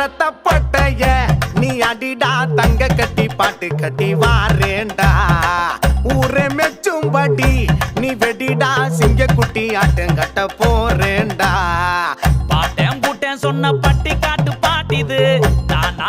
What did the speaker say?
ரத்தப்பட்டைய நீ அடிடா தங்க கட்டி பாட்டு கட்டி வாரேண்டா ஊரே மெச்சும்படி நீ வெடிடா சிங்க குட்டி ஆட்டம் கட்ட போறேண்டா பாட்டேன் பூட்டேன் சொன்ன பட்டி காட்டு பாட்டிது. நானா